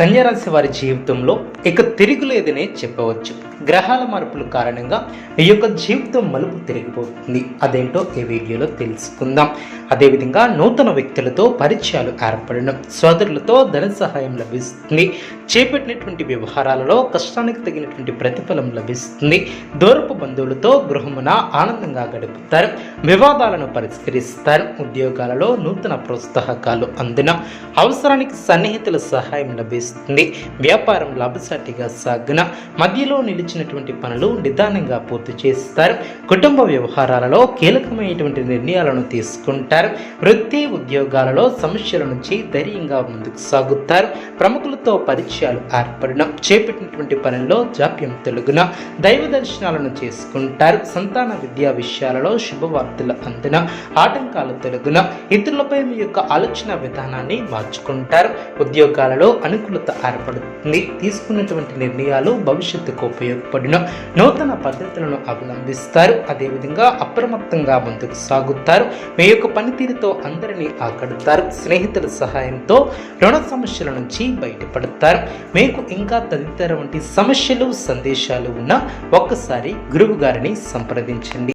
కన్యరాశి వారి జీవితంలో ఇక తిరుగులేదనే చెప్పవచ్చు. గ్రహాల మార్పుల కారణంగా ఈ యొక్క జీవితం మలుపు తిరిగిపోతుంది. అదేంటో ఈ వీడియోలో తెలుసుకుందాం. అదేవిధంగా నూతన వ్యక్తులతో పరిచయాలు ఏర్పడడం సోదరులతో ధన సహాయం లభిస్తుంది. చేపట్టినటువంటి వ్యవహారాలలో కష్టానికి తగినటువంటి ప్రతిఫలం లభిస్తుంది. దూరపు బంధువులతో గృహమున ఆనందంగా గడుపుతారు. వివాదాలను పరిష్కరిస్తారు. ఉద్యోగాలలో నూతన ప్రోత్సాహకాలు అందిన అవసరానికి సన్నిహితుల సహాయం లభిస్తుంది. వ్యాపారం లాభసాటిగా సాగున మధ్యలో నిలిచినటువంటి పనులు నిదానంగా పూర్తి చేస్తారు. కుటుంబ వ్యవహారాలలో కీలకమైనటువంటి నిర్ణయాలను తీసుకుంటారు. వృత్తి ఉద్యోగాలలో సమస్యల నుంచి ధైర్యంగా ముందుకు సాగుతారు. ప్రముఖులతో పరిచయాలు ఏర్పడడం చేపట్టినటువంటి పనుల్లో జాప్యం తొలగున దైవ దర్శనాలను చేసుకుంటారు. సంతాన విద్యా విషయాలలో శుభవార్తలు అందిన ఆటంకాలు తొలగున ఇతరులపై మీ యొక్క ఆలోచన విధానాన్ని మార్చుకుంటారు. ఉద్యోగాలలో అనుకూలత ఏర్పడుతుంది. తీసుకున్నటువంటి నిర్ణయాలు భవిష్యత్తుకు ఉపయోగపడిన. నూతన పద్ధతులను అవలంబిస్తారు. అదేవిధంగా అప్రమత్తంగా ముందుకు సాగుతారు. మీ యొక్క పనితీరుతో అందరినీ ఆకడతారు. స్నేహితుల సహాయంతో రుణ సమస్యల నుంచి బయటపడతారు. మీకు ఇంకా తదితర వంటి సమస్యలు సందేశాలు ఉన్న ఒక్కసారి గురువు గారిని సంప్రదించండి.